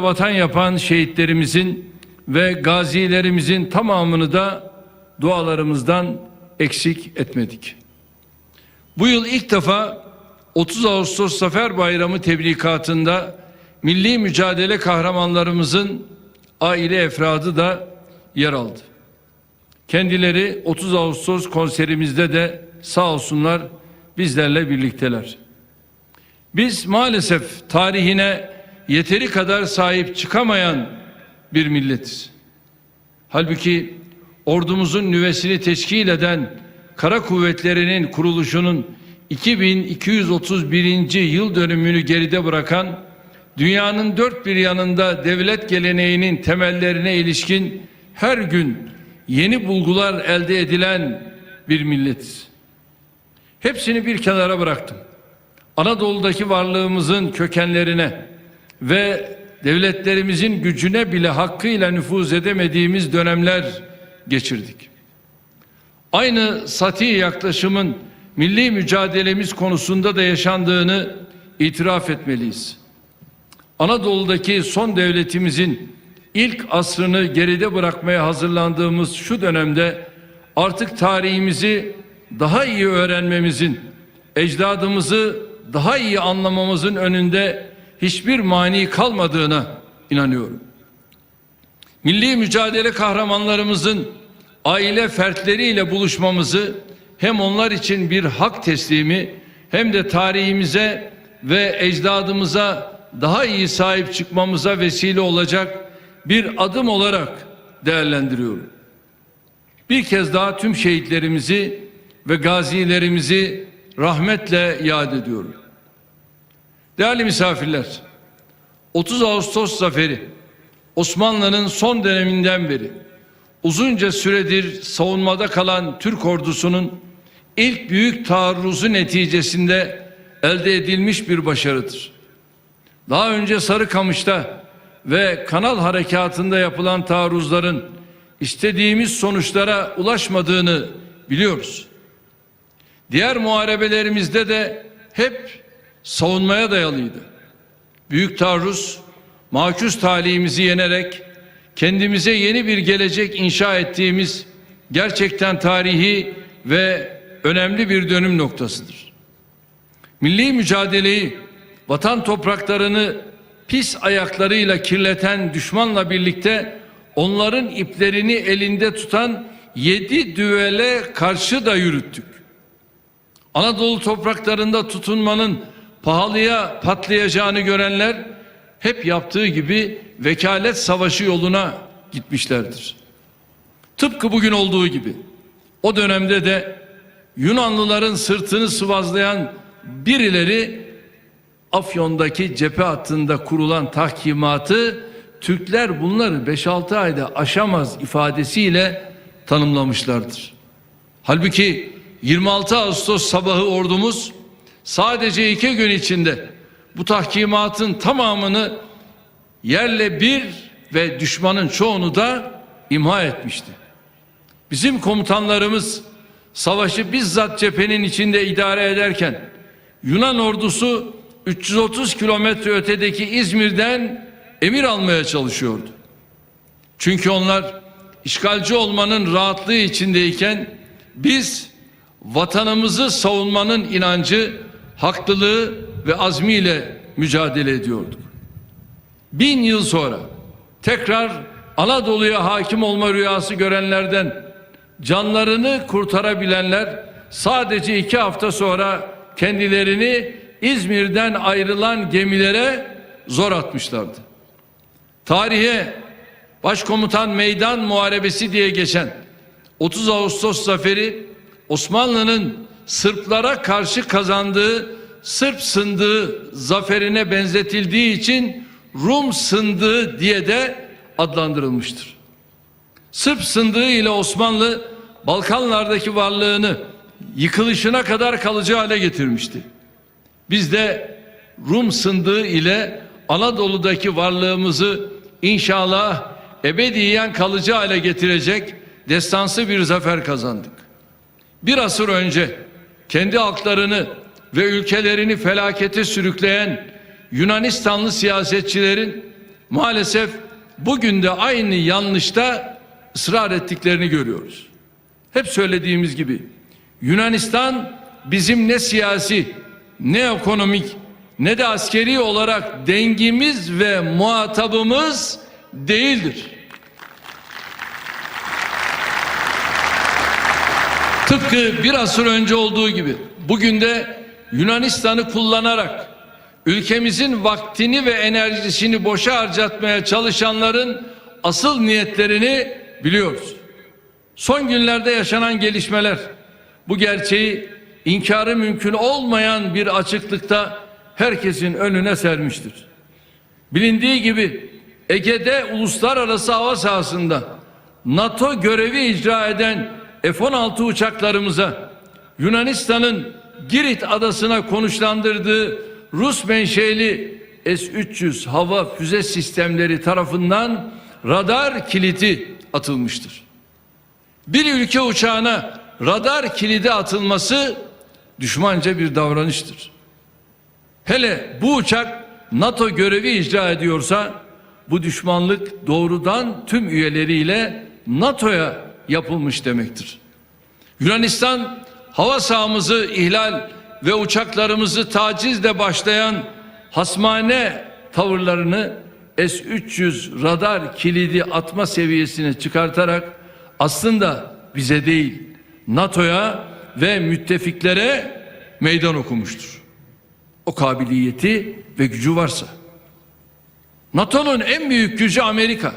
vatan yapan şehitlerimizin ve gazilerimizin tamamını da dualarımızdan eksik etmedik. Bu yıl ilk defa 30 Ağustos Zafer Bayramı tebrikatında milli mücadele kahramanlarımızın aile efradı da yer aldı. Kendileri 30 Ağustos konserimizde de sağ olsunlar bizlerle birlikteler. Biz maalesef tarihine yeteri kadar sahip çıkamayan bir milletiz. Halbuki ordumuzun nüvesini teşkil eden kara kuvvetlerinin kuruluşunun 2231. yıl dönümünü geride bırakan dünyanın dört bir yanında devlet geleneğinin temellerine ilişkin her gün yeni bulgular elde edilen bir milletiz. Hepsini bir kenara bıraktım. Anadolu'daki varlığımızın kökenlerine ve devletlerimizin gücüne bile hakkıyla nüfuz edemediğimiz dönemler geçirdik. Aynı sati yaklaşımın milli mücadelemiz konusunda da yaşandığını itiraf etmeliyiz. Anadolu'daki son devletimizin ilk asrını geride bırakmaya hazırlandığımız şu dönemde artık tarihimizi daha iyi öğrenmemizin, ecdadımızı daha iyi anlamamızın önünde hiçbir mani kalmadığına inanıyorum. Milli mücadele kahramanlarımızın aile fertleriyle buluşmamızı hem onlar için bir hak teslimi hem de tarihimize ve ecdadımıza daha iyi sahip çıkmamıza vesile olacak bir adım olarak değerlendiriyorum. Bir kez daha tüm şehitlerimizi ve gazilerimizi rahmetle yad ediyorum. Değerli misafirler, 30 Ağustos zaferi Osmanlı'nın son döneminden beri uzunca süredir savunmada kalan Türk ordusunun ilk büyük taarruzu neticesinde elde edilmiş bir başarıdır. Daha önce Sarıkamış'ta ve Kanal Harekatı'nda yapılan taarruzların istediğimiz sonuçlara ulaşmadığını biliyoruz. Diğer muharebelerimizde de hep savunmaya dayalıydı. Büyük taarruz, makus talihimizi yenerek kendimize yeni bir gelecek inşa ettiğimiz gerçekten tarihi ve önemli bir dönüm noktasıdır. Milli mücadeleyi, vatan topraklarını pis ayaklarıyla kirleten düşmanla birlikte onların iplerini elinde tutan yedi düvele karşı da yürüttük. Anadolu topraklarında tutunmanın pahalıya patlayacağını görenler hep yaptığı gibi vekalet savaşı yoluna gitmişlerdir. Tıpkı bugün olduğu gibi o dönemde de Yunanlıların sırtını sıvazlayan birileri Afyon'daki cephe hattında kurulan tahkimatı Türkler bunları 5-6 ayda aşamaz ifadesiyle tanımlamışlardır. Halbuki 26 Ağustos sabahı ordumuz sadece iki gün içinde bu tahkimatın tamamını yerle bir ve düşmanın çoğunu da imha etmişti. Bizim komutanlarımız savaşı bizzat cephenin içinde idare ederken Yunan ordusu 330 kilometre ötedeki İzmir'den emir almaya çalışıyordu. Çünkü onlar işgalci olmanın rahatlığı içindeyken biz vatanımızı savunmanın inancı, haklılığı ve azmiyle mücadele ediyorduk. Bin yıl sonra tekrar Anadolu'ya hakim olma rüyası görenlerden canlarını kurtarabilenler sadece iki hafta sonra kendilerini İzmir'den ayrılan gemilere zor atmışlardı. Tarihe Başkomutan Meydan Muharebesi diye geçen 30 Ağustos zaferi Osmanlı'nın Sırplara karşı kazandığı Sırp sındığı zaferine benzetildiği için Rum sındığı diye de adlandırılmıştır. Sırp sındığı ile Osmanlı Balkanlardaki varlığını yıkılışına kadar kalıcı hale getirmişti. Biz de Rum sındığı ile Anadolu'daki varlığımızı inşallah ebediyen kalıcı hale getirecek destansı bir zafer kazandık. Bir asır önce kendi halklarını ve ülkelerini felakete sürükleyen Yunanistanlı siyasetçilerin maalesef bugün de aynı yanlışta ısrar ettiklerini görüyoruz. Hep söylediğimiz gibi Yunanistan bizim ne siyasi ne ekonomik ne de askeri olarak dengimiz ve muhatabımız değildir. Tıpkı bir asır önce olduğu gibi bugün de Yunanistan'ı kullanarak ülkemizin vaktini ve enerjisini boşa harcatmaya çalışanların asıl niyetlerini biliyoruz. Son günlerde yaşanan gelişmeler bu gerçeği inkarı mümkün olmayan bir açıklıkta herkesin önüne sermiştir. Bilindiği gibi Ege'de uluslararası hava sahasında NATO görevi icra eden F-16 uçaklarımıza Yunanistan'ın Girit adasına konuşlandırdığı Rus menşeli S-300 hava füze sistemleri tarafından radar kilidi atılmıştır. Bir ülke uçağına radar kilidi atılması düşmanca bir davranıştır. Hele bu uçak NATO görevi icra ediyorsa bu düşmanlık doğrudan tüm üyeleriyle NATO'ya yapılmış demektir. Yunanistan hava sahamızı ihlal ve uçaklarımızı tacizle başlayan hasmane tavırlarını S-300 radar kilidi atma seviyesine çıkartarak aslında bize değil NATO'ya ve müttefiklere meydan okumuştur. O kabiliyeti ve gücü varsa. NATO'nun en büyük gücü Amerika.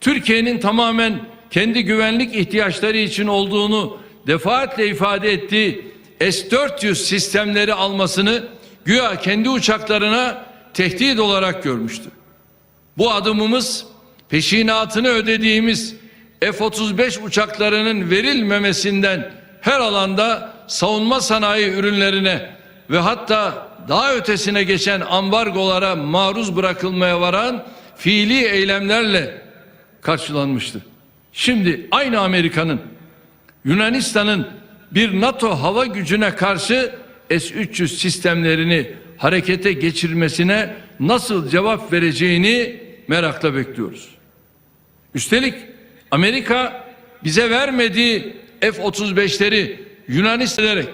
Türkiye'nin tamamen kendi güvenlik ihtiyaçları için olduğunu defaatle ifade ettiği S-400 sistemleri almasını güya kendi uçaklarına tehdit olarak görmüştü. Bu adımımız peşinatını ödediğimiz F-35 uçaklarının verilmemesinden her alanda savunma sanayi ürünlerine ve hatta daha ötesine geçen ambargolara maruz bırakılmaya varan fiili eylemlerle karşılanmıştı. Şimdi aynı Amerika'nın Yunanistan'ın bir NATO hava gücüne karşı S-300 sistemlerini harekete geçirmesine nasıl cevap vereceğini merakla bekliyoruz. Üstelik Amerika bize vermediği F-35'leri Yunanistan ederek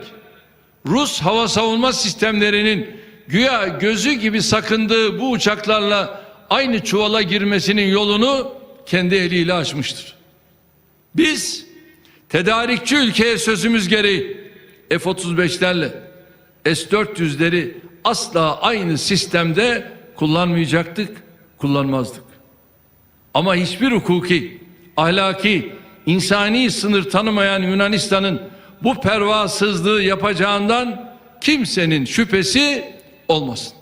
Rus hava savunma sistemlerinin güya gözü gibi sakındığı bu uçaklarla aynı çuvala girmesinin yolunu kendi eliyle açmıştır. Biz tedarikçi ülkeye sözümüz gereği F-35'lerle S-400'leri asla aynı sistemde kullanmayacaktık, kullanmazdık. Ama hiçbir hukuki, ahlaki, insani sınır tanımayan Yunanistan'ın bu pervasızlığı yapacağından kimsenin şüphesi olmasın.